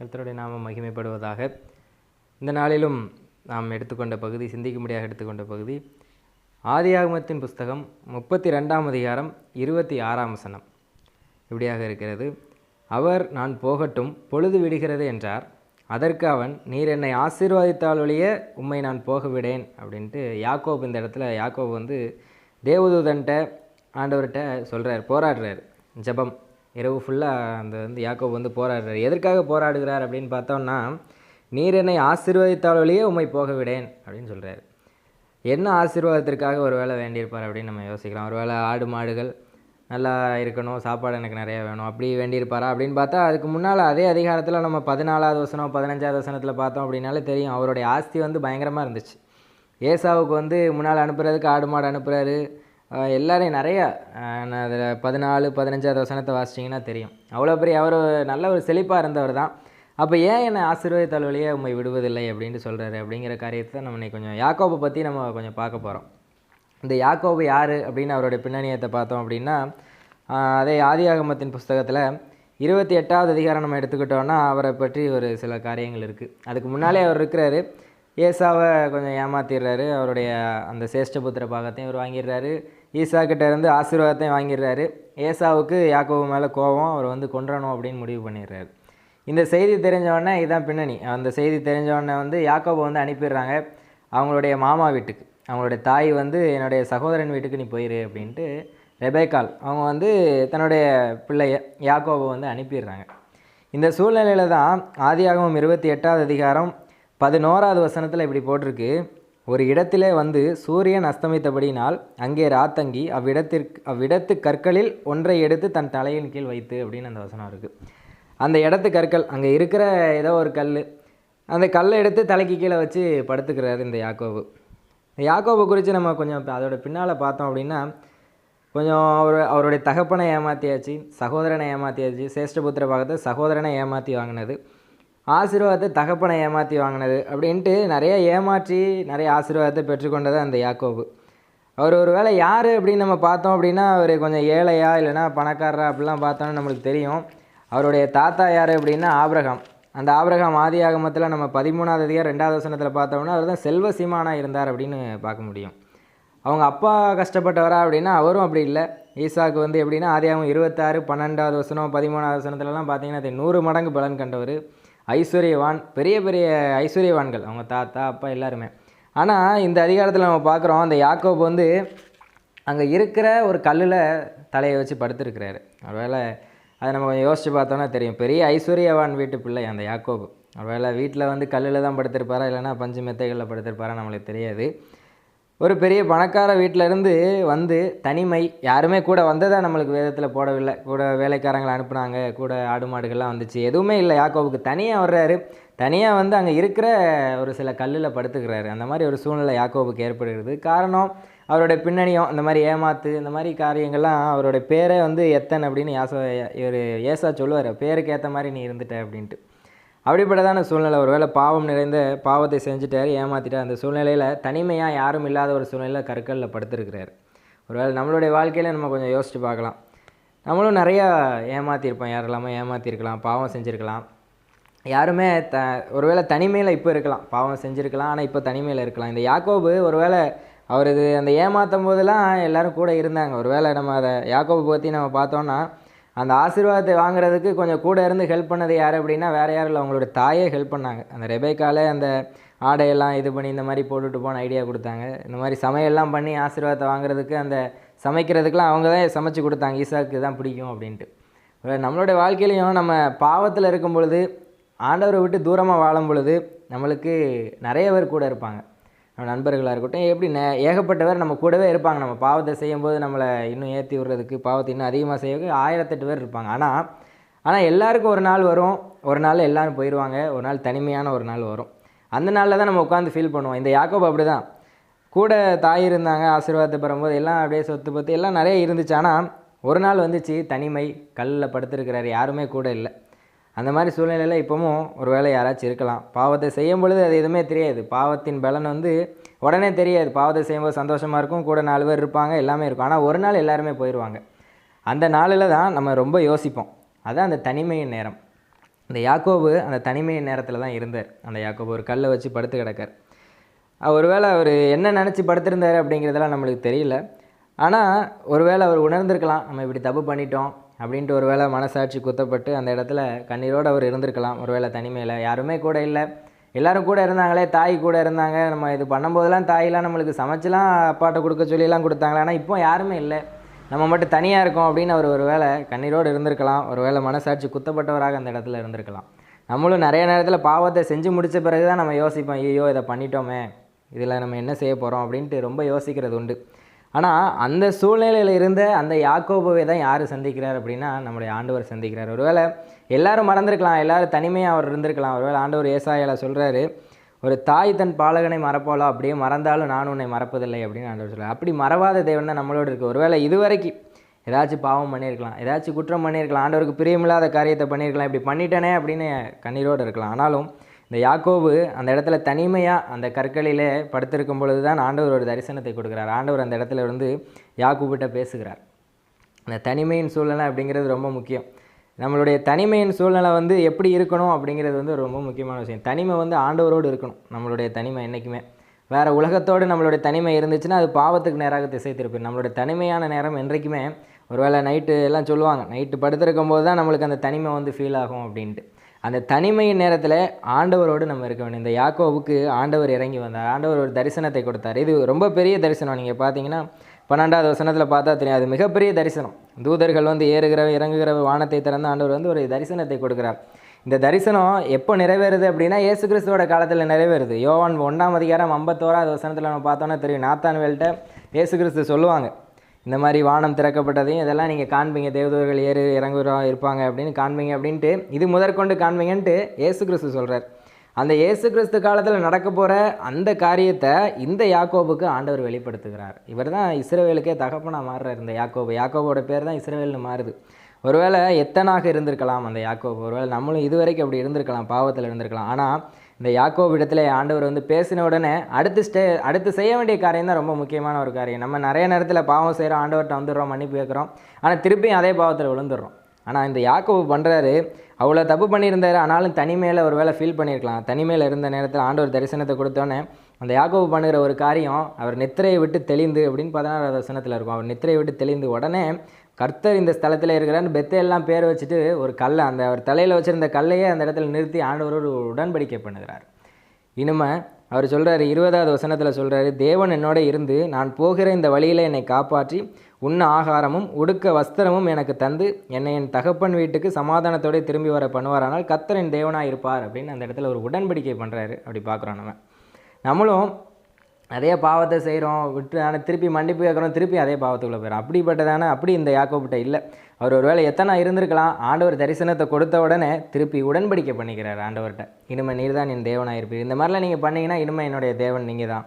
கர்த்தருடைய நாம மகிமைப்படுவதாக. இந்த நாளிலும் நாம் எடுத்துக்கொண்ட பகுதி சிந்திக்கும்படியாக எடுத்துக்கொண்ட பகுதி ஆதியாகமத்தின் புஸ்தகம் முப்பத்தி ரெண்டாம் அதிகாரம் இருபத்தி ஆறாம் வசனம். இப்படியாக இருக்கிறது. அவர் நான் போகட்டும் பொழுது விடுகிறது என்றார். அதற்கு அவன் நீர் என்னை ஆசீர்வாதித்தால் ஒழிய உம்மை நான் போக விடேன் அப்படின்ட்டு யாக்கோப் இந்த இடத்துல யாக்கோப் வந்து தேவதூதன்ட்ட ஆண்டவர்கிட்ட சொல்கிறார் போராடுறார். ஜெபம். இரவு ஃபுல்லாக அந்த வந்து யாக்கோப் வந்து போராடுறார். எதற்காக போராடுகிறார் அப்படின்னு பார்த்தோம்னா நீர் என்னை ஆசீர்வதித்தால் உண்மை போக விடேன் அப்படின்னு சொல்கிறார் என்ன ஆசீர்வாதத்திற்காக ஒரு வேளை வேண்டியிருப்பார் அப்படின்னு நம்ம யோசிக்கலாம் ஒரு வேளை ஆடு மாடுகள் நல்லா இருக்கணும் சாப்பாடு எனக்கு நிறையா வேணும் அப்படி வேண்டியிருப்பாரா அப்படின்னு பார்த்தா அதுக்கு முன்னால் அதே அதிகாரத்தில் நம்ம பதினாலாவது வசனம் பதினஞ்சாவது வசனத்தில் பார்த்தோம் அப்படின்னாலே தெரியும். அவருடைய ஆஸ்தி வந்து பயங்கரமாக இருந்துச்சு. ஏசாவுக்கு வந்து முன்னால் அனுப்புறதுக்கு ஆடு மாடு அனுப்புகிறாரு எல்லாரையும் நிறையா அதில் பதினாலு பதினஞ்சாவது வசனத்தை வாசிச்சிங்கன்னா தெரியும். அவ்வளோ பெரிய அவர் நல்ல ஒரு செழிப்பாக இருந்தவர் தான். அப்போ ஏன் என்னை ஆசீர்வதித்தால் வழியே உண்மை விடுவதில்லை அப்படின்ட்டு சொல்கிறாரு அப்படிங்கிற காரியத்தை நம்ம இன்னைக்கு கொஞ்சம் யாக்கோபை பற்றி நம்ம கொஞ்சம் பார்க்க போகிறோம் இந்த யாக்கோபு யார் அப்படின்னு அவருடைய பின்னணியத்தை பார்த்தோம் அப்படின்னா அதே ஆதியாகமத்தின் புஸ்தகத்தில் இருபத்தி எட்டாவது அதிகாரம் நம்ம எடுத்துக்கிட்டோன்னா அவரை பற்றி ஒரு சில காரியங்கள் இருக்குது அதுக்கு முன்னாலே அவர் இருக்கிறாரு. ஏசாவை கொஞ்சம் ஏமாத்திடுறாரு. அவருடைய அந்த சேஷ்டபுத்திர பாகத்தையும் அவர் வாங்கிடுறாரு. ஈசா இருந்து ஆசீர்வாதத்தையும் வாங்கிடுறாரு. ஏசாவுக்கு யாக்கோவு மேலே கோபம் அவர் வந்து கொன்றணும் அப்படின்னு முடிவு பண்ணிடுறாரு. இந்த செய்தி தெரிஞ்சவொடனே இதுதான் பின்னணி. அந்த செய்தி தெரிஞ்சவொடனே வந்து யாக்கோவை வந்து அனுப்பிடுறாங்க. அவங்களுடைய மாமா வீட்டுக்கு. அவங்களுடைய தாய் வந்து என்னுடைய சகோதரன் வீட்டுக்கு நீ போயிரு அப்படின்ட்டு ரெபேக்கால் அவங்க வந்து தன்னுடைய பிள்ளைய யாக்கோவை வந்து அனுப்பிடுறாங்க. இந்த சூழ்நிலையில் தான் ஆதியாகமம் இருபத்தி எட்டாவது அதிகாரம் பதினோராவது வசனத்தில் இப்படி போட்டிருக்கு. ஒரு இடத்திலே வந்து சூரியன் அஸ்தமித்தபடினால் அங்கே ராத்தங்கி அவ்விடத்திற்கு அவ்விடத்து கற்களில் ஒன்றை எடுத்து தன் தலையின் கீழ் வைத்து அப்படின்னு அந்த வசனம் இருக்குது அந்த இடத்து கற்கள் அங்கே இருக்கிற ஏதோ ஒரு கல் அந்த கல்லை எடுத்து தலைக்கு கீழே வச்சு படுத்துக்கிறாரு இந்த யாக்கோபு. இந்த குறித்து நம்ம கொஞ்சம் அதோட பின்னால் பார்த்தோம் அப்படின்னா கொஞ்சம் அவர் அவருடைய தகப்பனை ஏமாற்றியாச்சு சகோதரனை ஏமாற்றியாச்சு சேஷ்டபுத்திர பாகத்தை சகோதரனை ஏமாற்றி வாங்கினது. ஆசீர்வாதத்தை தகப்பனை ஏமாற்றி வாங்கினது அப்படின்ட்டு நிறைய ஏமாற்றி நிறைய ஆசீர்வாதத்தை பெற்றுக்கொண்டது அந்த யாக்கோபு. அவர் ஒரு வேளை யார் அப்படின்னு நம்ம பார்த்தோம் அப்படின்னா அவர் கொஞ்சம் ஏழையா இல்லைன்னா பணக்காரரா அப்படிலாம் பார்த்தோன்னு நம்மளுக்கு தெரியும். அவருடைய தாத்தா யார் அப்படின்னா ஆபிரகாம். அந்த ஆபிரகாம் ஆதி ஆகமத்தில் நம்ம பதிமூணாவது அதிகாரம் ரெண்டாவது வசனத்தில் பார்த்தோம்னா அவர் தான் செல்வ சீமானாக இருந்தார் அப்படின்னு பார்க்க முடியும். அவங்க அப்பா கஷ்டப்பட்டவரா அப்படின்னா அவரும் அப்படி இல்லை. ஈசாக்கு வந்து எப்படின்னா ஆதியாகம் இருபத்தாறு பன்னெண்டாவது வசனம் பதிமூணாவது வசனத்துலலாம் பார்த்தீங்கன்னா அது நூறு மடங்கு பலன் கண்டவர். ஐஸ்வர்யவான் பெரிய பெரிய ஐஸ்வர்யவான்கள். அவங்க தாத்தா அப்பா எல்லாருமே. ஆனால் இந்த அதிகாரத்தில் நம்ம பார்க்குறோம் அந்த யாக்கோப் வந்து அங்கே இருக்கிற ஒரு கல்லில் தலையை வச்சு படுத்திருக்கிறாரு. ஒருவேளை அதை நம்ம கொஞ்சம் யோசித்து பார்த்தோன்னா தெரியும். பெரிய ஐஸ்வர்யவான் வீட்டு பிள்ளை அந்த யாக்கோபு. ஒருவேளை வீட்டில் வந்து கல்லில் தான் படுத்திருப்பாரா இல்லைன்னா பஞ்சு மெத்தைகளில் படுத்திருப்பாரா நம்மளுக்கு தெரியாது. ஒரு பெரிய பணக்கார வீட்டில இருந்து வந்து தனிமை யாருமே கூட வந்ததாக நம்மளுக்கு வேதத்தில் போடவில்லை. கூட வேலைக்காரங்களை அனுப்புனாங்க கூட ஆடு மாடுகள்லாம் வந்துச்சு. எதுவுமே இல்லை. யாக்கோவுக்கு தனியாக வர்றாரு. தனியாக வந்து அங்கே இருக்கிற ஒரு சில கல்லில் படுத்துக்கிறாரு. அந்த மாதிரி ஒரு சூழ்நிலை யாக்கோவுக்கு ஏற்படுகிறது. காரணம் அவருடைய பின்னணியும் இந்த மாதிரி ஏமாத்து இந்த மாதிரி காரியங்கள்லாம் அவருடைய பேரே வந்து எத்தன் அப்படின்னு யாசோ இவர் ஏசா சொல்லுவார். பேருக்கு ஏற்ற மாதிரி நீ இருந்துட்ட அப்படின்ட்டு. அப்படிப்பட்டதான சூழ்நிலை. ஒருவேளை பாவம் நிறைந்த பாவத்தை செஞ்சுட்டார் ஏமாத்திட்டார். அந்த சூழ்நிலையில் தனிமையாக யாரும் இல்லாத ஒரு சூழ்நிலையில் கற்களில் படுத்திருக்கிறார். ஒருவேளை நம்மளுடைய வாழ்க்கையில் நம்ம கொஞ்சம் யோசித்து பார்க்கலாம். நம்மளும் நிறையா ஏமாற்றிருப்போம் யாரெல்லாமோ ஏமாற்றிருக்கலாம் பாவம் செஞ்சுருக்கலாம். யாருமே த ஒருவேளை தனிமையில் இப்போ இருக்கலாம் பாவம் செஞ்சுருக்கலாம் ஆனால் இப்போ தனிமையில் இருக்கலாம். இந்த யாக்கோபு ஒருவேளை அவர் இது அந்த ஏமாற்றும் போதெல்லாம் எல்லோரும் கூட இருந்தாங்க. ஒருவேளை நம்ம அதை யாக்கோபு பற்றி நம்ம பார்த்தோன்னா அந்த ஆசீர்வாதத்தை வாங்குறதுக்கு கொஞ்சம் கூட இருந்து ஹெல்ப் பண்ணது யார் அப்படின்னா வேறு யாரும் இல்லை. அவங்களோட தாயே ஹெல்ப் பண்ணாங்க. அந்த ரெபேக்காலே அந்த ஆடையெல்லாம் இது பண்ணி இந்த மாதிரி போட்டுட்டு போன ஐடியா கொடுத்தாங்க. இந்த மாதிரி சமையல்லாம் பண்ணி ஆசீர்வாதத்தை வாங்குறதுக்கு அந்த சமைக்கிறதுக்கெலாம் அவங்க தான் சமைச்சு கொடுத்தாங்க. ஈசாக்கு தான் பிடிக்கும் அப்படின்ட்டு. நம்மளுடைய வாழ்க்கையிலையும் நம்ம பாவத்தில் இருக்கும் பொழுது ஆண்டவரை விட்டு தூரமாக வாழும் பொழுது நம்மளுக்கு நிறைய பேர் கூட இருப்பாங்க. நம்ம நண்பர்களாக இருக்கட்டும் எப்படி நே ஏகப்பட்டவர் நம்ம கூடவே இருப்பாங்க. நம்ம பாவத்தை செய்யும்போது நம்மளை இன்னும் ஏற்றி விடுறதுக்கு பாவத்தை இன்னும் அதிகமாக செய்யறதுக்கு ஆயிரத்தெட்டு பேர் இருப்பாங்க. ஆனால் ஆனால் எல்லாருக்கும் ஒரு நாள் வரும். ஒரு நாள் எல்லோரும் போயிடுவாங்க ஒரு நாள் தனிமையான ஒரு நாள் வரும். அந்த நாளில் தான் நம்ம உட்காந்து ஃபீல் பண்ணுவோம். இந்த யாக்கோப் அப்படி தான் கூட தாய் இருந்தாங்க ஆசீர்வாதத்தை பெறும்போது எல்லாம் அப்படியே சொத்து பத்து எல்லாம் நிறைய இருந்துச்சு. ஆனால் ஒரு நாள் வந்துச்சு. தனிமை கல்லில் படுத்துருக்கிறாரு. யாருமே கூட இல்லை. அந்த மாதிரி சூழ்நிலையில் இப்போவும் ஒரு வேளை யாராச்சும் இருக்கலாம். பாவத்தை செய்யும் பொழுது அது எதுவுமே தெரியாது. பாவத்தின் பலன் வந்து உடனே தெரியாது. பாவத்தை செய்யும்போது சந்தோஷமாக இருக்கும். கூட நாலு பேர் இருப்பாங்க எல்லாமே இருக்கும். ஆனால் ஒரு நாள் எல்லாருமே போயிடுவாங்க அந்த நாளில் தான் நம்ம ரொம்ப யோசிப்போம். அதுதான் அந்த தனிமையின் நேரம். இந்த யாக்கோபு அந்த தனிமையின் நேரத்தில் தான் இருந்தார். அந்த யாக்கோபு ஒரு கல்லை வச்சு படுத்து கிடக்கார். ஒருவேளை அவர் என்ன நினச்சி படுத்திருந்தார் அப்படிங்கிறதெல்லாம் நம்மளுக்கு தெரியல. ஆனால் ஒருவேளை அவர் உணர்ந்திருக்கலாம். நம்ம இப்படி தப்பு பண்ணிட்டோம். அப்படின்ட்டு ஒரு வேளை மனசாட்சி குத்தப்பட்டு அந்த இடத்துல கண்ணீரோடு அவர் இருந்திருக்கலாம். ஒருவேளை தனிமையில். யாருமே கூட இல்லை. எல்லோரும் கூட இருந்தாங்களே. தாய் கூட இருந்தாங்க. நம்ம இது பண்ணும்போதெல்லாம் தாயெலாம் நம்மளுக்கு சமைச்செலாம் அப்பாட்ட கொடுக்க சொல்லிலாம் கொடுத்தாங்களே. ஆனால் இப்போ யாருமே இல்லை. நம்ம மட்டும் தனியாக இருக்கோம் அப்படின்னு அவர் ஒரு வேளை கண்ணீரோடு இருந்திருக்கலாம். ஒரு வேளை மனசாட்சி குத்தப்பட்டவராக அந்த இடத்துல இருந்திருக்கலாம். நம்மளும் நிறைய நேரத்தில் பாவத்தை செஞ்சு முடித்த பிறகு தான் நம்ம யோசிப்போம் ஐயோ இதை பண்ணிட்டோமே. இதில் நம்ம என்ன செய்ய போகிறோம் அப்படின்ட்டு ரொம்ப யோசிக்கிறது உண்டு. ஆனால் அந்த சூழ்நிலையில் இருந்த அந்த யாக்கோபுவை தான் யார் சந்திக்கிறார் அப்படின்னா நம்முடைய ஆண்டவர் சந்திக்கிறார். ஒருவேளை எல்லாரும் மறந்துருக்கலாம் எல்லாரும் தனிமையாக அவர் இருந்திருக்கலாம். ஒருவேளை ஆண்டவர் ஏசாயால சொல்கிறாரு ஒரு தாய் தன் பாலகனை மறப்பாலோ அப்படியே மறந்தாலும் நான் உன்னை மறப்பதில்லை அப்படின்னு ஆண்டவர் சொல்கிறார் அப்படி மறவாத தேவன் தான் நம்மளோட இருக்குது ஒருவேளை இதுவரைக்கும் ஏதாச்சும் பாவம் பண்ணியிருக்கலாம் ஏதாச்சும் குற்றம் பண்ணியிருக்கலாம் ஆண்டவருக்கு பிரியமில்லாத காரியத்தை பண்ணியிருக்கலாம் இப்படி பண்ணிட்டேனே அப்படின்னு கண்ணீரோடு இருக்கலாம். ஆனாலும் இந்த யாக்கோபு அந்த இடத்துல தனிமையாக அந்த கற்களிலே படுத்திருக்கும் பொழுது தான் ஆண்டவர் ஒரு தரிசனத்தை கொடுக்குறார். ஆண்டவர் அந்த இடத்துல இருந்து யாக்கோபிட்ட பேசுகிறார். அந்த தனிமையின் சூழ்நிலை அப்படிங்கிறது ரொம்ப முக்கியம். நம்மளுடைய தனிமையின் சூழ்நிலை வந்து எப்படி இருக்கணும் அப்படிங்கிறது வந்து ரொம்ப முக்கியமான விஷயம். தனிமை வந்து ஆண்டவரோடு இருக்கணும். நம்மளுடைய தனிமை என்றைக்குமே வேறு உலகத்தோடு நம்மளுடைய தனிமை இருந்துச்சுன்னா அது பாவத்துக்கு நேராக திசை திருப்பி நம்மளுடைய தனிமையான நேரம் என்றைக்குமே ஒருவேளை நைட்டு எல்லாம் சொல்லுவாங்க. நைட்டு படுத்திருக்கும் போது தான் நம்மளுக்கு அந்த தனிமை வந்து ஃபீல் ஆகும் அப்படின்ட்டு. அந்த தனிமையின் நேரத்தில் ஆண்டவரோடு நம்ம இருக்க வேண்டும். இந்த யாக்கோவுக்கு ஆண்டவர் இறங்கி வந்தார். ஆண்டவர் ஒரு தரிசனத்தை கொடுத்தார். இது ரொம்ப பெரிய தரிசனம். நீங்கள் பார்த்தீங்கன்னா பன்னெண்டாவது வசனத்தில் பார்த்தா தெரியும். அது மிகப்பெரிய தரிசனம். தூதர்கள் வந்து ஏறுகிற இறங்குகிற வானத்தை திறந்து ஆண்டவர் வந்து ஒரு தரிசனத்தை கொடுக்குறார். இந்த தரிசனம் எப்போ நிறைவேறுது அப்படின்னா ஏசு கிறிஸ்துவோட காலத்தில் நிறைவேறுது. யோவான் ஒன்றாம் அதிகாரம் ஐம்பத்தோராவது வசனத்தில் நம்ம பார்த்தோன்னா தெரியும். நாத்தான் நாத்தான்வேல்கிட்ட ஏசு கிறிஸ்து சொல்லுவாங்க. இந்த மாதிரி வானம் திறக்கப்பட்டதையும் இதெல்லாம் நீங்கள் காண்பீங்க. தேவதூர்கள் ஏறு இறங்குறோம் இருப்பாங்க அப்படின்னு காண்பீங்க அப்படின்ட்டு இது முதற்கொண்டு காண்பீங்கன்ட்டு இயேசு கிறிஸ்து சொல்கிறார் அந்த இயேசு கிறிஸ்து காலத்தில் நடக்க போகிற அந்த காரியத்தை இந்த யாக்கோபுக்கு ஆண்டவர் வெளிப்படுத்துகிறார். இவர் தான் இஸ்ரேவேலுக்கே தகப்பனாக மாறுறார் இந்த யாக்கோபு. யாக்கோபோட பேர் தான் இஸ்ரேவேல்னு மாறுது. ஒருவேளை எத்தனாக இருந்திருக்கலாம் அந்த யாக்கோபு? ஒருவேளை நம்மளும் இதுவரைக்கும் அப்படி இருந்திருக்கலாம் பாவத்தில் இருந்திருக்கலாம். ஆனால் இந்த யாக்கோபு இடத்துல ஆண்டவர் வந்து பேசின உடனே அடுத்து ஸ்டே அடுத்து செய்ய வேண்டிய காரியம் தான் ரொம்ப முக்கியமான ஒரு காரியம். நம்ம நிறைய நேரத்தில் பாவம் செய்கிறோம் ஆண்டவர்கிட்ட வந்துடுறோம் மன்னிப்பு கேட்குறோம். ஆனால் திருப்பியும் அதே பாவத்தில் விழுந்துடுறோம். ஆனால் இந்த யாக்கோவு பண்ணுறாரு அவ்வளோ தப்பு பண்ணியிருந்தார் ஆனாலும் தனிமையில் ஒரு வேளை ஃபீல் பண்ணியிருக்கலாம். தனிமையில் இருந்த நேரத்தில் ஆண்டவர் தரிசனத்தை கொடுத்தோன்னே அந்த யாக்கோவு பண்ணுகிற ஒரு காரியம் அவர் நித்திரையை விட்டு தெளிந்து அப்படின்னு பதினாறாவது வசனத்தில் இருக்கும் அவர் நித்திரையை விட்டு தெளிந்து உடனே கர்த்தர் இந்த ஸ்தலத்தில் இருக்கிறான்னு பெத்தையெல்லாம் பேர் வச்சுட்டு ஒரு கல்லை அந்த அவர் தலையில் வச்சுருந்த கல்லையே அந்த இடத்துல நிறுத்தி ஆண்டவர் ஒரு உடன்படிக்கை பண்ணுகிறார். இனிமே அவர் சொல்கிறாரு இருபதாவது வசனத்தில் சொல்கிறாரு தேவன் என்னோட இருந்து நான் போகிற இந்த வழியில் என்னை காப்பாற்றி உண்ண ஆகாரமும் உடுக்க வஸ்திரமும் எனக்கு தந்து என்னை என் தகப்பன் வீட்டுக்கு சமாதானத்தோட திரும்பி வர பண்ணுவாரானால் கத்தரின் தேவனாக இருப்பார் அப்படின்னு அந்த இடத்துல ஒரு உடன்படிக்கை பண்ணுறாரு அப்படி பார்க்குறோம் நம்ம. நம்மளும் அதே பாவத்தை செய்கிறோம் விட்டு ஆனால் திருப்பி மன்னிப்பு கேட்குறோம் திருப்பி அதே பாவத்துக்குள்ளே போயிடும் அப்படிப்பட்டதான அப்படி இந்த யாக்கோப்பிட்ட இல்லை. அவர் ஒரு வேளை எத்தனை இருந்திருக்கலாம் ஆண்டவர் தரிசனத்தை கொடுத்த உடனே திருப்பி உடன்படிக்கை பண்ணிக்கிறார் ஆண்டவர்கிட்ட. இனிமே நீர் தான் என் தேவனாக இருப்பீர். இந்த மாதிரிலாம் நீங்கள் பண்ணீங்கன்னா இனிமே என்னுடைய தேவன் நீங்கள் தான்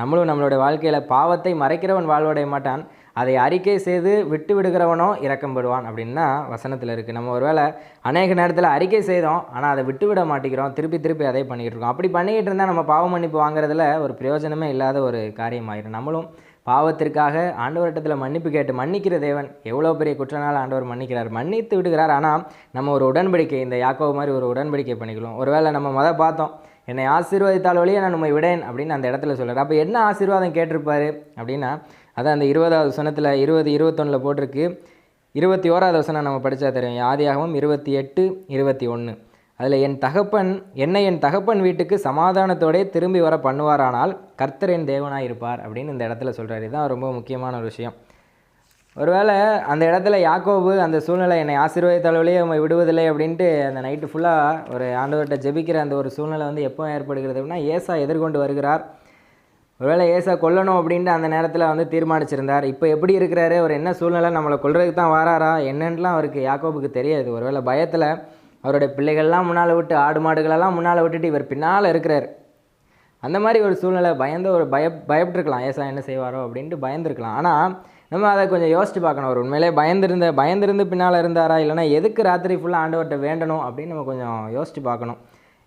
நம்மளும் நம்மளுடைய வாழ்க்கையில் பாவத்தை மறைக்கிறவன் வாழ்வடைய மாட்டான். அதை அறிக்கை செய்து விட்டு விடுகிறவனோ இறக்கம்படுவான் அப்படின்னா வசனத்தில் இருக்குது நம்ம ஒருவேளை அநேக நேரத்தில் அறிக்கை செய்தோம் ஆனால் அதை விட்டு விட மாட்டேங்கிறோம் திருப்பி திருப்பி அதே பண்ணிக்கிட்டு இருக்கோம். அப்படி பண்ணிக்கிட்டு இருந்தால் நம்ம பாவ மன்னிப்பு வாங்குறதுல ஒரு பிரயோஜனமே இல்லாத ஒரு காரியமாயிடும் நம்மளும் பாவத்திற்காக ஆண்டவர்கிட்டத்தில் மன்னிப்பு கேட்டு மன்னிக்கிற தேவன் எவ்வளோ பெரிய குற்றனால் ஆண்டவர் மன்னிக்கிறார். மன்னித்து விடுகிறார் ஆனால் நம்ம ஒரு உடன்படிக்கை இந்த யாக்கோவு மாதிரி ஒரு உடன்படிக்கை பண்ணிக்கலாம் ஒருவேளை நம்ம மொதல் பார்த்தோம் என்னை ஆசீர்வதித்தால் வழியே நான் உண்மை விடேன் அப்படின்னு அந்த இடத்துல சொல்கிறார் அப்போ என்ன ஆசீர்வாதம் கேட்டிருப்பாரு அப்படின்னா அதான் அந்த இருபதாவது சனத்தில் இருபது இருபத்தொன்னில் போட்டிருக்கு. இருபத்தி ஓராவது வசனம் நம்ம படித்தா தெரியும். ஆதியாகவும் இருபத்தி எட்டு இருபத்தி ஒன்று அதில் என் தகப்பன் என்னை என் தகப்பன் வீட்டுக்கு சமாதானத்தோடே திரும்பி வர பண்ணுவாரானால் கர்த்தர் என் தேவனாக இருப்பார் அப்படின்னு இந்த இடத்துல சொல்கிறார் இதுதான் ரொம்ப முக்கியமான ஒரு விஷயம். ஒருவேளை அந்த இடத்துல யாக்கோபு அந்த சூழ்நிலை என்னை ஆசீர்வதித்தாலே அவங்க விடுவதில்லை அப்படின்ட்டு அந்த நைட்டு ஃபுல்லாக ஒரு ஆண்டவர்கிட்ட ஜெபிக்கிற அந்த ஒரு சூழ்நிலை வந்து எப்போ ஏற்படுகிறது அப்படின்னா ஏசா எதிர்கொண்டு வருகிறார். ஒருவேளை ஏசா கொல்லணும் அப்படின்ட்டு அந்த நேரத்தில் வந்து தீர்மானிச்சிருந்தார். இப்போ எப்படி இருக்கிறாரு? அவர் என்ன சூழ்நிலை? நம்மளை கொள்றதுக்கு தான் வாராரா? என்னன்னுலாம் அவருக்கு யாக்கோபுக்கு தெரியாது. ஒருவேளை பயத்தில் அவருடைய பிள்ளைகள்லாம் முன்னால் விட்டு ஆடு மாடுகளெல்லாம் முன்னால் விட்டுட்டு இவர் பின்னால் இருக்கிறார். அந்த மாதிரி ஒரு சூழ்நிலை பயந்த ஒரு பய பயப்பட்டுருக்கலாம். ஏசா என்ன செய்வாரோ அப்படின்ட்டு பயந்துருக்கலாம். ஆனால் நம்ம அதை கொஞ்சம் யோசிச்சு பார்க்கணும். ஒரு உண்மையிலே பயந்துருந்த பயந்திருந்து பின்னால் இருந்தாரா? இல்லைனா எதுக்கு ராத்திரி ஃபுல்லாக ஆண்டவர்கிட்ட வேண்டணும் அப்படின்னு நம்ம கொஞ்சம் யோசிச்சு பார்க்கணும்.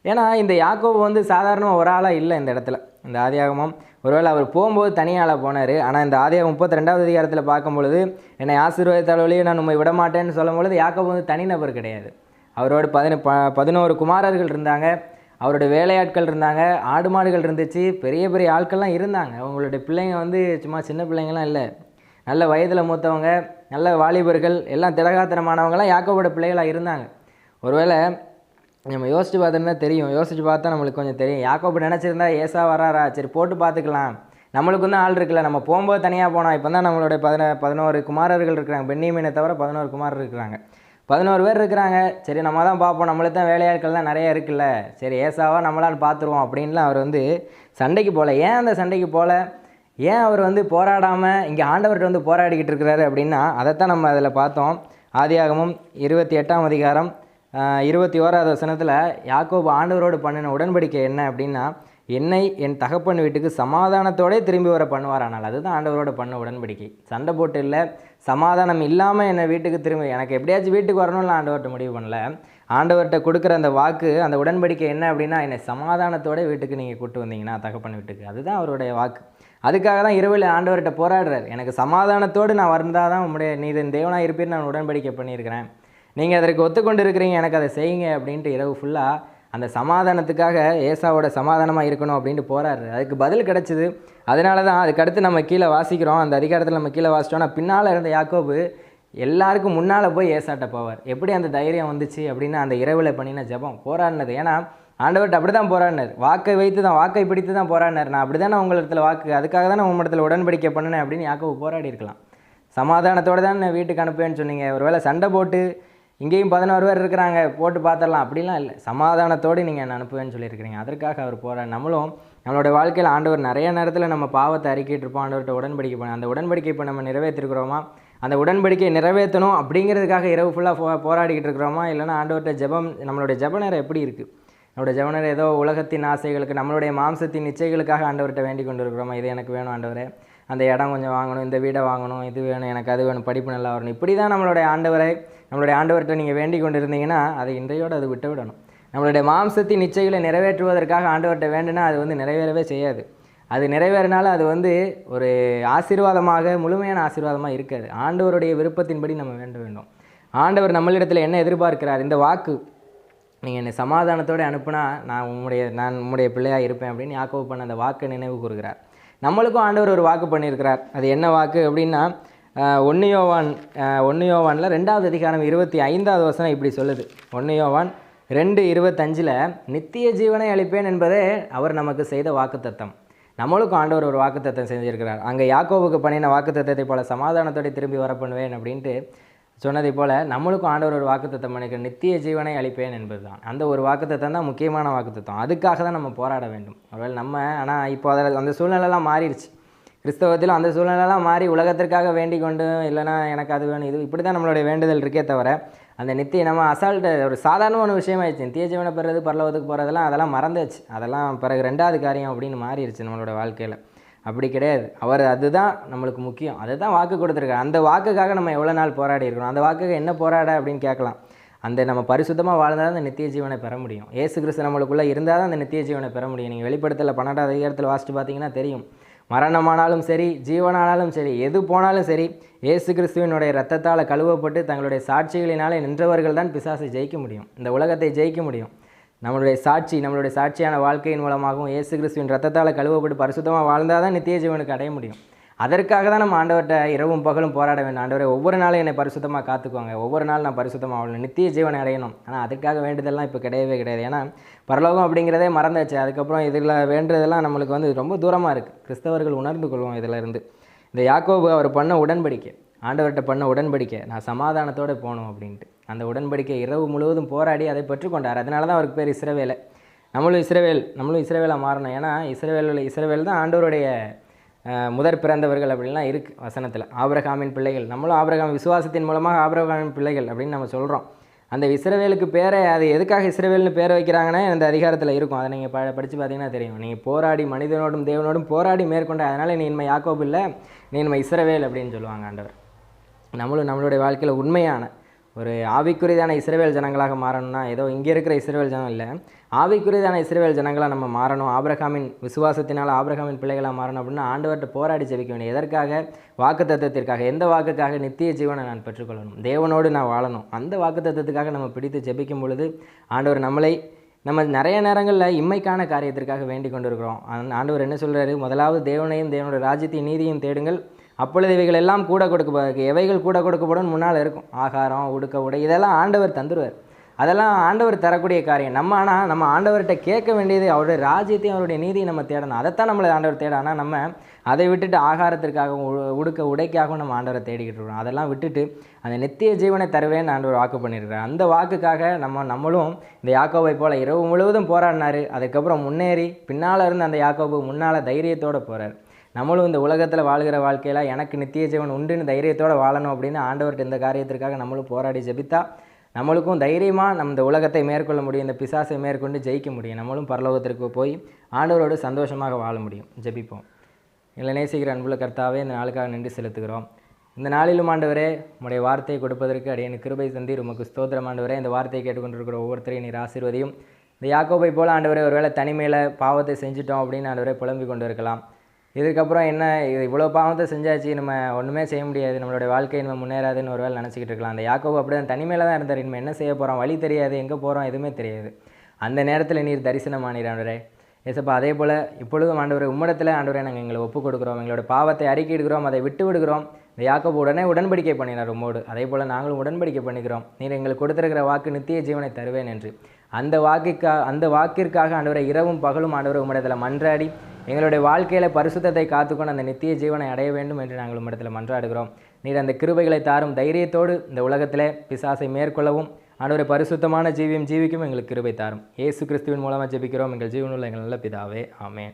ஏன்னா இந்த யாக்கோபு வந்து சாதாரணமாக ஒரு ஆளாக இல்லை இந்த இடத்துல. இந்த ஆதியாகமம் ஒருவேளை அவர் போகும்போது தனியால் போனார். ஆனால் இந்த ஆதியா முப்பத்தி ரெண்டாவது அதிகாரத்தில் பார்க்கும் பொழுது என்னை ஆசீர்வாதத்தால் வழியே நான் உண்மை விட மாட்டேன்னு சொல்லும் பொழுது யாக்கோபு வந்து தனிநபர் கிடையாது. அவரோட பதின ப பதினோரு குமாரர்கள் இருந்தாங்க. அவரோட வேலையாட்கள் இருந்தாங்க. ஆடு மாடுகள் இருந்துச்சு. பெரிய பெரிய ஆட்கள்லாம் இருந்தாங்க. அவங்களுடைய பிள்ளைங்க வந்து சும்மா சின்ன பிள்ளைங்கலாம் இல்லை. நல்ல வயதில் மூத்தவங்க நல்ல வாலிபர்கள் எல்லாம் திடகாத்திரமானவங்கலாம் யாக்கோபோட பிள்ளைகளாக இருந்தாங்க. ஒருவேளை நம்ம யோசிச்சு பார்த்தோம்னா தெரியும். யோசிச்சு பார்த்தா நம்மளுக்கு கொஞ்சம் தெரியும். யாக்கோப்பு நினச்சிருந்தா ஏசா வராரா சரி போட்டு பார்த்துக்கலாம். நம்மளுக்கும் தான் ஆள் இருக்குல்ல. நம்ம போகும்போது தனியாக போனோம் இப்போ தான் நம்மளுடைய பதின பதினோரு குமாரர்கள் இருக்கிறாங்க. பெண்ணியமீனை தவிர பதினோரு குமாரர் இருக்கிறாங்க. பதினோரு பேர் இருக்கிறாங்க. சரி நம்ம தான் பார்ப்போம். நம்மளுக்கு தான் வேலையாட்கள்லாம் நிறைய இருக்குல்ல. சரி ஏசாவா நம்மளால் பார்த்துருவோம் அப்படின்லாம் அவர் வந்து சண்டைக்கு போகல. ஏன் அந்த சண்டைக்கு போகல? ஏன் அவர் வந்து போராடாமல் இங்கே ஆண்டவர்கிட்ட வந்து போராடிக்கிட்டு இருக்கிறாரு அப்படின்னா அதைத்தான் நம்ம அதில் பார்த்தோம். ஆதியாகமும் இருபத்தி எட்டாம் அதிகாரம் இருபத்தி ஓராவது வசனத்தில் யாக்கோபு ஆண்டவரோடு பண்ணின உடன்படிக்கை என்ன அப்படின்னா என்னை என் தகப்பன் வீட்டுக்கு சமாதானத்தோடே திரும்பி வர பண்ணுவாரானால் அதுதான் ஆண்டவரோட பண்ண உடன்படிக்கை. சண்டை போட்டு இல்லை சமாதானம் இல்லாமல் என்னை வீட்டுக்கு திரும்பி எனக்கு எப்படியாச்சும் வீட்டுக்கு வரணும்னு ஆண்டவர்கிட்ட முடிவு பண்ணல. ஆண்டவர்கிட்ட கொடுக்குற அந்த வாக்கு அந்த உடன்படிக்கை என்ன அப்படின்னா என்னை சமாதானத்தோட வீட்டுக்கு நீங்கள் கூட்டு வந்தீங்கன்னா தகப்பன் வீட்டுக்கு. அதுதான் அவருடைய வாக்கு. அதுக்காக தான் இரவில் ஆண்டவர்கிட்ட போராடுறார். எனக்கு சமாதானத்தோடு நான் வந்தால் தான் உங்களுடைய நீ தேவனாக இருப்பீர் நான் உடன்படிக்கை பண்ணியிருக்கிறேன். நீங்கள் அதற்கு ஒத்துக்கொண்டு இருக்கிறீங்க எனக்கு அதை செய்யுங்க அப்படின்ட்டு இரவு ஃபுல்லாக அந்த சமாதானத்துக்காக ஏசாவோட சமாதானமாக இருக்கணும் அப்படின்ட்டு போகிறாரு அதுக்கு பதில் கிடச்சிது. அதனால தான் அதுக்கடுத்து நம்ம கீழே வாசிக்கிறோம். அந்த அதிகாரத்தில் நம்ம கீழே வாசிச்சோம்னா பின்னால் இருந்த யாக்கோபு எல்லாருக்கும் முன்னால் போய் ஏசாட்ட போவார். எப்படி அந்த தைரியம் வந்துச்சு அப்படின்னு அந்த இரவில் பண்ணின ஜெபம். போராடினது. ஏன்னா ஆண்டவர்கிட்ட அப்படி தான் போராடினார். வாக்கை வைத்து தான் வாக்கை பிடித்து தான் போராடினார். நான் அப்படி தானே உங்களிடத்துல வாக்கு அதுக்காக தான் உங்களிடத்துல உடன்படிக்கை பண்ணினேன் அப்படின்னு யாக்கோபு போராடி இருக்கலாம் சமாதானத்தோடு தான் வீட்டுக்கு அனுப்புவேன்னு சொன்னீங்க. ஒருவேளை சண்டை போட்டு இங்கேயும் பதினோரு பேர் இருக்கிறாங்க போட்டு பார்த்துடலாம் அப்படிலாம் இல்லை. சமாதானத்தோடு நீங்கள் என்ன அனுப்புவேன்னு சொல்லியிருக்கிறீங்க. அதற்காக அவர் போகிற நம்மளும் நம்மளோட வாழ்க்கையில் ஆண்டவர் நிறைய நேரத்தில் நம்ம பாவத்தை அறிக்கிட்டு இருப்போம். ஆண்டவர்கிட்ட உடன்படிக்கை பண்ண அந்த உடன்படிக்கை இப்போ நம்ம நிறைவேற்றிருக்கிறோமா? அந்த உடன்படிக்கையை நிறைவேற்றணும் அப்படிங்கிறதுக்காக இரவு ஃபுல்லாக போ போராடிக்கிட்டு இருக்கிறோமா? இல்லைன்னா ஆண்டவர்கிட்ட ஜெபம் நம்மளுடைய ஜெப நேரம் எப்படி இருக்குது நம்மளுடைய ஜப நேரம் ஏதோ உலகத்தின் ஆசைகளுக்கு நம்மளுடைய மாம்சத்தின் நிச்சயங்களுக்காக ஆண்டவர்கிட்ட வேண்டிக் கொண்டு இருக்கிறோமா இது எனக்கு வேணும் ஆண்டவரே. அந்த இடம் கொஞ்சம் வாங்கணும் இந்த வீடை வாங்கணும் இது வேணும் எனக்கு அது வேணும் படிப்பு நல்லா வரணும். இப்படி தான் நம்மளுடைய ஆண்டவரை நம்மளுடைய ஆண்டவர்கிட்ட நீங்கள் வேண்டிக் கொண்டு இருந்தீங்கன்னா அதை இன்றையோடு அது விட்டு விடணும். நம்மளுடைய மாம்சத்தின் நிச்சயங்களை நிறைவேற்றுவதற்காக ஆண்டவர்கிட்ட வேண்டுனா அது வந்து நிறைவேறவே செய்யாது. அது நிறைவேறினாலும் அது வந்து ஒரு ஆசீர்வாதமாக முழுமையான ஆசீர்வாதமாக இருக்காது. ஆண்டவருடைய விருப்பத்தின்படி நம்ம வேண்ட வேண்டும். ஆண்டவர் நம்மளிடத்தில் என்ன எதிர்பார்க்கிறார்? இந்த வாக்கு. நீங்கள் என்னை சமாதானத்தோடு அனுப்புனா நான் உம்முடைய நான் உம்முடைய பிள்ளையாக இருப்பேன் அப்படின்னு யாக்கோ பண்ண அந்த வாக்கை நினைவு கூறுகிறார். நம்மளுக்கும் ஆண்டவர் ஒரு வாக்கு பண்ணியிருக்கிறார். அது என்ன வாக்கு அப்படின்னா ஒன்று யோவான் ஒன்று யோவானில் ரெண்டாவது அதிகாரம் இருபத்தி ஐந்தாவது வசனம் இப்படி சொல்லுது. ஒன்று யோவான் ரெண்டு இருபத்தஞ்சில் நித்திய ஜீவனை அளிப்பேன் என்பதே அவர் நமக்கு செய்த வாக்குத்தத்தம். நம்மளுக்கும் ஆண்டவர் ஒரு வாக்குத்தத்தம் செஞ்சுருக்கிறார். அங்கே யாக்கோவுக்கு பண்ணின வாக்குத்தத்தத்தை போல சமாதானத்தோட திரும்பி வர பண்ணுவேன் அப்படின்ட்டு சொன்னதை போல் நம்மளுக்கும் ஆண்டவர் ஒரு வாக்குத்தத்தம் பண்ணிக்கிற நித்திய ஜீவனை அளிப்பேன் என்பதுதான். அந்த ஒரு வாக்குத்தத்தம் தான் முக்கியமான வாக்குத்தத்தம். அதுக்காக தான் நம்ம போராட வேண்டும். ஒருவேளை நம்ம ஆனால் இப்போ அதில் அந்த சூழ்நிலைலாம் மாறிடுச்சு. கிறிஸ்தவத்தில் அந்த சூழ்நிலைலாம் மாறி உலகத்திற்காக வேண்டிக் கொண்டு இல்லைன்னா எனக்கு அது வேணும் இது இப்படி தான் நம்மளுடைய வேண்டுதல் இருக்கே தவிர அந்த நித்திய நம்ம அசால்ட்டு ஒரு சாதாரணமான விஷயமாயிடுச்சு. நித்திய ஜீவனை பெறுறது பரலோகத்துக்கு போகிறதெல்லாம் அதெல்லாம் மறந்துச்சு அதெல்லாம் பிறகு ரெண்டாவது காரியம் அப்படின்னு மாறிடுச்சு நம்மளோட வாழ்க்கையில். அப்படி கிடையாது. அவர் அதுதான் நம்மளுக்கு முக்கியம். அதை தான் வாக்கு கொடுத்துருக்காரு. அந்த வாக்குக்காக நம்ம எவ்வளோ நாள் போராடி இருக்கணும்? அந்த வாக்குக்கு என்ன போராட அப்படின்னு கேட்கலாம். அந்த நம்ம பரிசுத்தமாக வாழ்ந்தால் தான் அந்த நித்திய ஜீவனை பெற முடியும். ஏசு கிறிஸ்து நம்மளுக்குள்ளே இருந்தால் தான் அந்த நித்திய ஜீவனை பெற முடியும். நீங்கள் வெளிப்படுத்தல பன்னெண்டாவது அதிகாரத்தில் வாசித்து பார்த்தீங்கன்னா தெரியும். மரணமானாலும் சரி ஜீவனானாலும் சரி எது போனாலும் சரி ஏசு கிறிஸ்துவினுடைய ரத்தத்தால் கழுவப்பட்டு தங்களுடைய சாட்சிகளினாலே நின்றவர்கள் தான் பிசாசை ஜெயிக்க முடியும். இந்த உலகத்தை ஜெயிக்க முடியும். நம்மளுடைய சாட்சி நம்மளுடைய சாட்சியான வாழ்க்கையின் மூலமாகவும் இயேசு கிறிஸ்துவின் ரத்தத்தால் கழுவப்பட்டு பரிசுத்தமாக வாழ்ந்தால் தான் நித்திய ஜீவனுக்கு அடைய முடியும். அதற்காக தான் நம்ம ஆண்டவர்கிட்ட இரவும் பகலும் போராட வேண்டும். ஆண்டவரை ஒவ்வொரு நாளும் என்னை பரிசுத்தமாக காத்துக்குவாங்க. ஒவ்வொரு நாள் நான் பரிசுத்தமாக வாழணும். நித்திய ஜீவனை அடையணும். ஆனால் அதுக்காக வேண்டியதெல்லாம் இப்போ கிடையவே கிடையாது. ஏன்னா பரலோகம் அப்படிங்கிறதே மறந்தாச்சு. அதுக்கப்புறம் இதில் வேண்டுறதெல்லாம் நம்மளுக்கு வந்து ரொம்ப தூரமாக இருக்குது கிறிஸ்தவர்கள் உணர்ந்து கொள்வோம் இதில் இருந்து இந்த யாக்கோபு அவர் பண்ண உடன்படிக்கை. ஆண்டவர்கிட்ட பண்ண உடன்படிக்கை நான் சமாதானத்தோடு போகணும் அப்படின்ட்டு. அந்த உடன்படிக்கை இரவு முழுவதும் போராடி அதை பெற்றுக்கொண்டார். அதனால தான் அவருக்கு பேர் இஸ்ரவேலை. நம்மளும் இஸ்ரவேல் நம்மளும் இஸ்ரவேலாக மாறணும். ஏன்னா இஸ்ரவேலில் இஸ்ரவேல் தான் ஆண்டவருடைய முதற் பிறந்தவர்கள் அப்படின்லாம் இருக்குது வசனத்தில். ஆபிரகாமின் பிள்ளைகள். நம்மளும் ஆபிரகாம் விசுவாசத்தின் மூலமாக ஆபிரகாமின் பிள்ளைகள் அப்படின்னு நம்ம சொல்கிறோம் அந்த இஸ்ரவேலுக்கு பேரை அது எதுக்காக இஸ்ரவேல்னு பேரை வைக்கிறாங்கன்னா இந்த அதிகாரத்தில் இருக்கும். அதை நீங்கள் ப படித்து பார்த்தீங்கன்னா தெரியும். நீங்கள் போராடி மனிதனோடும் தேவனோடும் போராடி மேற்கொண்ட அதனால் நீ இன்மை யாக்கோப் இல்லை நீ இன்மை இஸ்ரவேல் அப்படின்னு சொல்லுவாங்க ஆண்டவர். நம்மளும் நம்மளுடைய வாழ்க்கையில் உண்மையான ஒரு ஆவிக்குரியதான இஸ்ரவேல் ஜனங்களாக மாறணும்னா ஏதோ இங்கே இருக்கிற இஸ்ரேவேல் ஜனம் இல்லை. ஆவிக்குரியதான இஸ்ரேவேல் ஜனங்களாக நம்ம மாறணும். ஆபிரகாமின் விசுவாசத்தினால் ஆபிரகாமின் பிள்ளைகளாக மாறணும் அப்படின்னா ஆண்டவர்கிட்ட போராடி ஜெபிக்க வேண்டிய எதற்காக? வாக்கு தத்துவத்திற்காக எந்த வாக்குக்காக? நித்திய ஜீவனை நான் பெற்றுக்கொள்ளணும். தேவனோடு நான் வாழணும். அந்த வாக்கு தத்துவத்துக்காக நம்ம பிடித்து ஜெபிக்கும் பொழுது ஆண்டவர் நம்மளை நம்ம நிறைய நேரங்களில் இம்மைக்கான காரியத்திற்காக வேண்டிக் கொண்டிருக்கிறோம். ஆண்டவர் என்ன சொல்கிறாரு முதலாவது தேவனையும் தேவனோட ராஜ்யத்தையும் நீதியும் தேடுங்கள். அப்பொழுது இவைகள் எல்லாம் கூட கொடுக்க எவைகள் கூட கொடுக்கப்படும்? முன்னால் இருக்கும். ஆகாரம் உடுக்க உடை இதெல்லாம் ஆண்டவர் தந்துடுவார் அதெல்லாம் ஆண்டவர் தரக்கூடிய காரியம். நம்ம ஆனால் நம்ம ஆண்டவர்கிட்ட கேட்க வேண்டியது அவருடைய ராஜ்யத்தையும் அவருடைய நீதியும் நம்ம தேடணும். அதைத்தான் நம்மளை ஆண்டவர் தேட. ஆனால் நம்ம அதை விட்டுட்டு ஆகாரத்திற்காகவும் உ- உடுக்க உடைக்காகவும் நம்ம ஆண்டவரை தேடிக்கிட்டு இருக்கோம் அதெல்லாம் விட்டுட்டு அந்த நித்திய ஜீவனை தருவேன்னு ஆண்டவர் வாக்கு பண்ணியிருக்கிறார். அந்த வாக்குக்காக நம்ம நம்மளும் இந்த யாக்கோவை போல் இரவு முழுவதும் போராடினாரு. அதுக்கப்புறம் முன்னேறி பின்னால் இருந்து அந்த யாக்கோபு முன்னால் தைரியத்தோடு போகிறார் நம்மளும் இந்த உலகத்தில் வாழ்கிற வாழ்க்கையில் எனக்கு நித்திய ஜீவன் உண்டுன்னு தைரியத்தோடு வாழணும் அப்படின்னு ஆண்டவர்கிட்ட இந்த காரியத்திற்காக நம்மளும் போராடி ஜெபித்தா நம்மளுக்கும் தைரியமாக நம்ம இந்த உலகத்தை மேற்கொள்ள முடியும் இந்த பிசாசை மேற்கொண்டு ஜெயிக்க முடியும். நம்மளும் பரலோகத்திற்கு போய் ஆண்டவரோடு சந்தோஷமாக வாழ முடியும். ஜெபிப்போம். எங்களை நேசிக்கிற அன்புள்ள கர்த்தாவே இந்த நாளுக்காக நன்றி செலுத்துகிறோம். இந்த நாளிலும் ஆண்டவரே உடைய வார்த்தையை கொடுப்பதற்கு அடியேன் கிருபை தந்தி உமக்கு ஸ்தோத்திரம் ஆண்டவரே. இந்த வார்த்தையை கேட்டுக்கொண்டிருக்கிற ஒவ்வொருத்தரையும் நீர் ஆசீர்வதியும். இந்த யாக்கோபை போல் ஆண்டவரே ஒருவேளை தனிமையில் பாவத்தை செஞ்சிட்டோம் அப்படின்னு ஆண்டவரே புலம்பிக் கொண்டு இருக்கலாம். இதுக்கப்புறம் என்ன? இது இவ்வளோ பாவத்தை செஞ்சாச்சு. நம்ம ஒன்றுமே செய்ய முடியாது. நம்மளுடைய வாழ்க்கை நம்ம முன்னேறாதுன்னு ஒரு வேலை நினச்சிக்கிட்டு இருக்கலாம் அந்த யாக்கோபு அப்படி தான் தனிமையில் தான் இருந்தார். இனிமேல் என்ன செய்ய போகிறோம் வழி தெரியாது. எங்கே போகிறோம் எதுவுமே தெரியாது. அந்த நேரத்தில் நீர் தரிசனம் ஆண்டவரே ஏசப்பா அதே போல் இப்பொழுதும் ஆண்டவரை உம்மிடத்தில் ஆண்டவரை நாங்கள் எங்களை ஒப்பு கொடுக்குறோம் எங்களோட பாவத்தை அறிக்கையிடுகிறோம். அதை விட்டு விடுகிறோம். இந்த யாக்கோபு உடனே உடன்படிக்கை பண்ணினார் உம்மோடு. அதே போல் நாங்களும் உடன்படிக்கை பண்ணிக்கிறோம். நீர் எங்களுக்கு கொடுத்துருக்கிற வாக்கு நித்திய ஜீவனை தருவேன் என்று. அந்த வாக்கிற்காக அந்த வாக்கிற்காக ஆண்டவரை இரவும் பகலும் ஆண்டவரை உம்மிடத்தில் மன்றாடி எங்களுடைய வாழ்க்கையில் பரிசுத்தத்தை காத்துக்கொண்டு அந்த நித்திய ஜீவனை அடைய வேண்டும் என்று நாங்கள் உம்மிடத்தில் மன்றாடுகிறோம். நீர் அந்த கிருபைகளை தாரும் தைரியத்தோடு இந்த உலகத்தில் பிசாசை மேற்கொள்ளவும் ஆண்டவரை பரிசுத்தமான ஜீவியம் ஜீவிக்கும் எங்களுக்கு கிருபை தாரும். இயேசு கிறிஸ்துவின் மூலமாக ஜெபிக்கிறோம். எங்கள் ஜீவனுள்ள எங்கள் நல்ல பிதாவே. ஆமே